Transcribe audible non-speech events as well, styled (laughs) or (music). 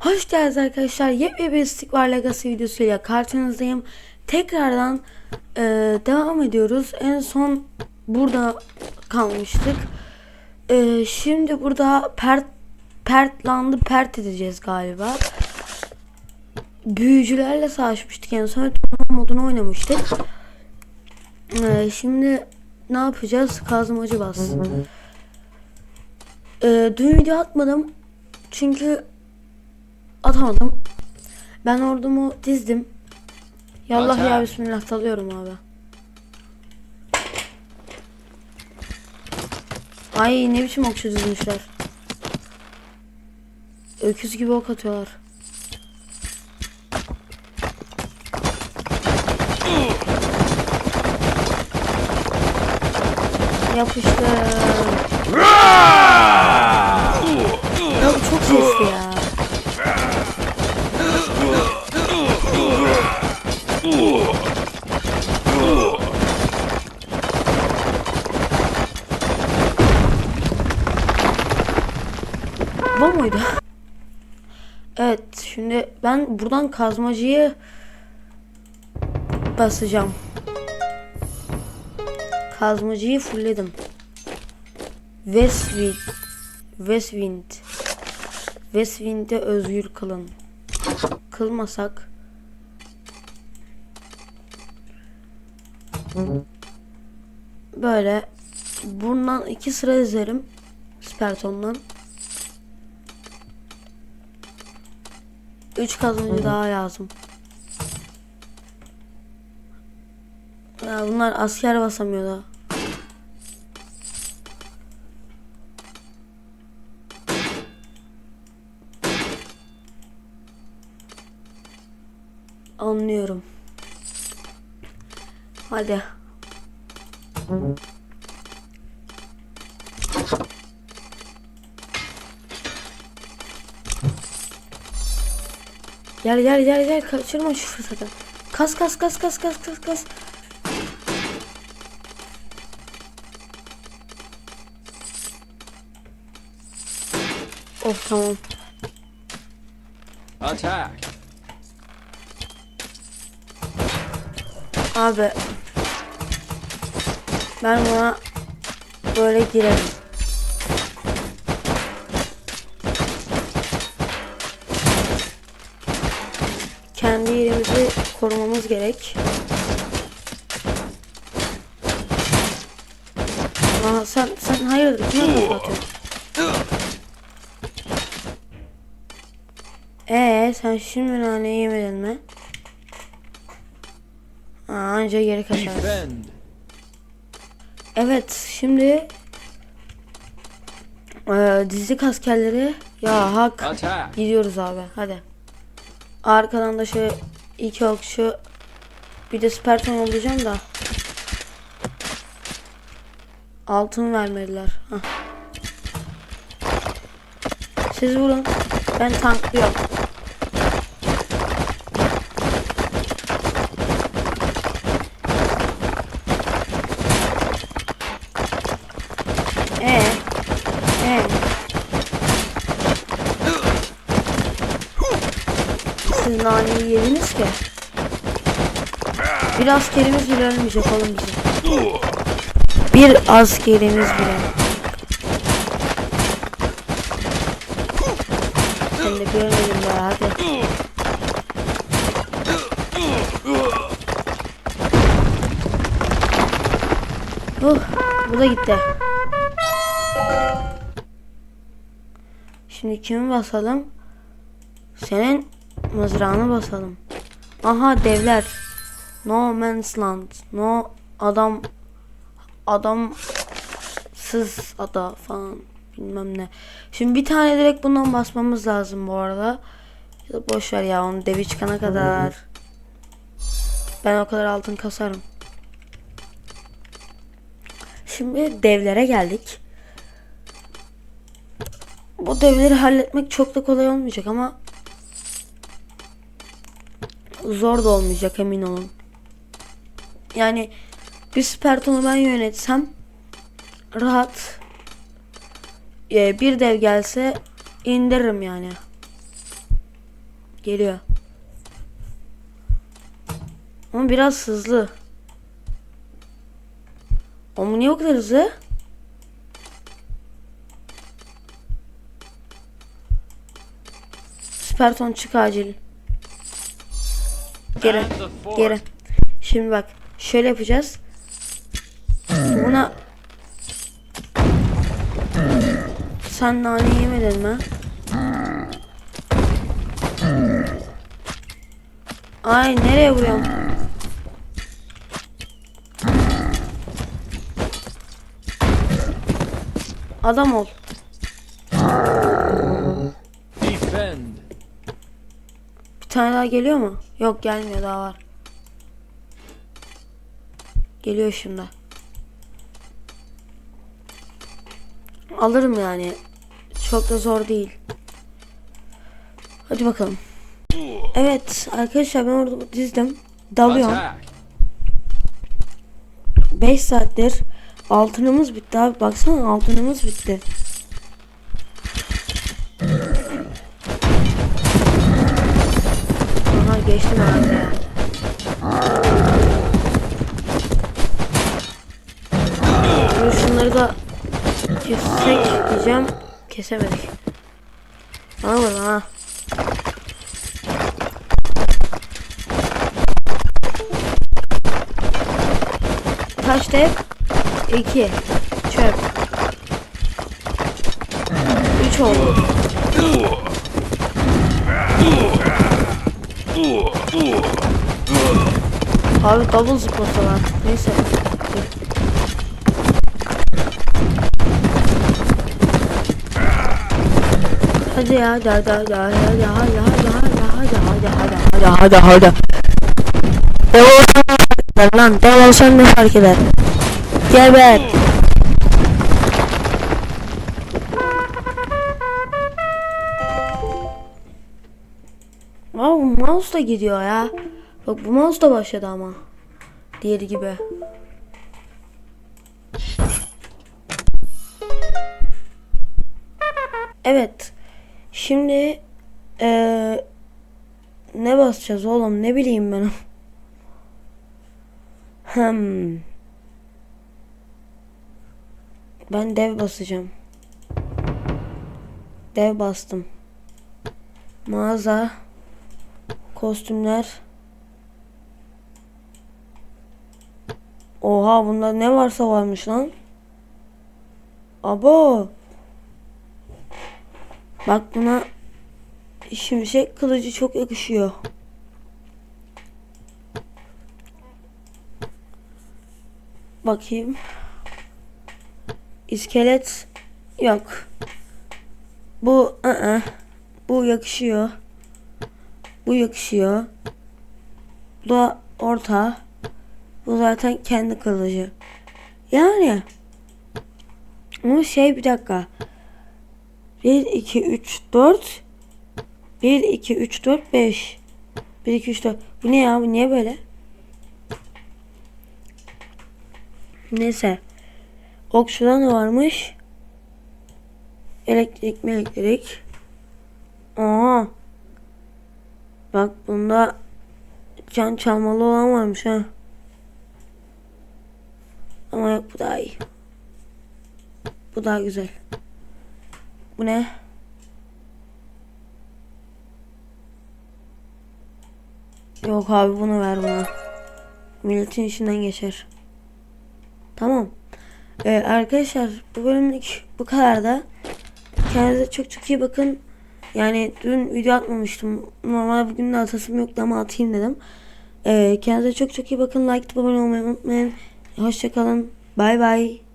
Hoş geldiniz arkadaşlar. Yepyeni bir Stick War Legacy videosuyla karşınızdayım. Tekrardan e, devam ediyoruz. En son burada kalmıştık. E, şimdi burada pert pertlandı pert edeceğiz galiba. Büyücülerle savaşmıştık en son turnuva modunu oynamıştık. E, şimdi ne yapacağız? Kazmacı bas. E, dün video atmadım. Çünkü atamadım. Ben ordumu dizdim. Yallah ya bismillah dalıyorum abi. Ay ne biçim okçu dizmişler. Öküz gibi ok atıyorlar. Yapıştı. Ya bu çok sesli ya. Bu muydu? Evet şimdi ben buradan kazmacıyı basacağım. Kazmacıyı fullledim. Westwind Westwind Westwind'e özgür kılın. Kılmasak böyle bundan iki sıra dizerim Sperton'dan. Üç kazanıcı daha lazım. Ya bunlar asker basamıyor da. Anlıyorum. Hadi. Gel gel gel gel kaçırma şu fırsatı. Kas kas kas kas kas kas kas. Of tamam. Attack. Abi. Ben buna böyle girerim. Kendi yerimizi korumamız gerek. Aa, sen sen hayırdır kime kafa atıyorsun? Ee sen şimdi nane yemedin mi? Aa, anca geri kaçar. Defend. Evet şimdi eee dizlik askerleri ya hak gidiyoruz abi hadi. Arkadan da şöyle iki okçu bir de sperton olacağım da altın vermediler. Hah. Siz vurun ben tanklıyorum. Ee, ee. Naneyi yediniz ki. Bir askerimiz bile ölmeyecek oğlum bizim. Bir askerimiz bile. Sen de bir ölmedin be hadi. Uh, bu da gitti. Şimdi kimi basalım? Senin mızrağını basalım. Aha devler. No man's land. No adam adam sız ada falan bilmem ne. Şimdi bir tane direkt bundan basmamız lazım bu arada. Ya boş ver ya onu devi çıkana kadar. Ben o kadar altın kasarım. Şimdi devlere geldik. Bu devleri halletmek çok da kolay olmayacak ama zor da olmayacak emin olun. Yani bir Spartan'ı ben yönetsem rahat e, bir dev gelse indiririm yani. Geliyor. Ama biraz hızlı. Ama niye o kadar hızlı? Sperton çık acil. Geri. Geri. Şimdi bak. Şöyle yapacağız. Buna sen nane yemedin mi? Ay nereye vuruyorum? Adam ol. Defend. Bir tane daha geliyor mu? Yok gelmiyor daha var. Geliyor şimdi. Alırım yani. Çok da zor değil. Hadi bakalım. Evet arkadaşlar ben orada dizdim. Dalıyorum. Attack. 5 saattir altınımız bitti abi. Baksana altınımız bitti. Aha geçtim abi. ya. Dur şunları da kessek diyeceğim. Kesemedik. Bana vur ha. Kaç dev? 2. Çöp. 3 oldu. Abi double zıplasalar. Neyse. Dur. Hadi ya hadi hadi hadi hadi hadi hadi hadi hadi hadi hadi hadi hadi hadi Dev olsan ne fark eder lan dev olsan ne fark eder Geber mouse da gidiyor ya Bak bu mouse da başladı ama Diğeri gibi Evet Şimdi eee ne basacağız oğlum ne bileyim ben. (laughs) Hmm. Ben dev basacağım. Dev bastım. Mağaza. Kostümler. Oha bunda ne varsa varmış lan. Abo. Bak buna şimşek kılıcı çok yakışıyor. Bakayım. İskelet yok. Bu ı bu yakışıyor. Bu yakışıyor. Bu da orta. Bu zaten kendi kılıcı. Yani ama şey bir dakika. 1 2 3 4 1 2 3 4 5 1 2 3 4 Bu ne ya? Bu niye böyle? Neyse. Okçuda ne varmış? Elektrik mi elektrik? Aa. Bak bunda can çalmalı olan varmış ha. Ama yok bu daha iyi. Bu daha güzel. Bu ne? Yok abi bunu ver bana. Milletin işinden geçer. Tamam. Ee, arkadaşlar bu bölümlük bu kadar da. Kendinize çok çok iyi bakın. Yani dün video atmamıştım. Normalde bugün de atasım yoktu ama atayım dedim. Ee, kendinize çok çok iyi bakın. Like abone olmayı unutmayın. Hoşçakalın. Bay bay.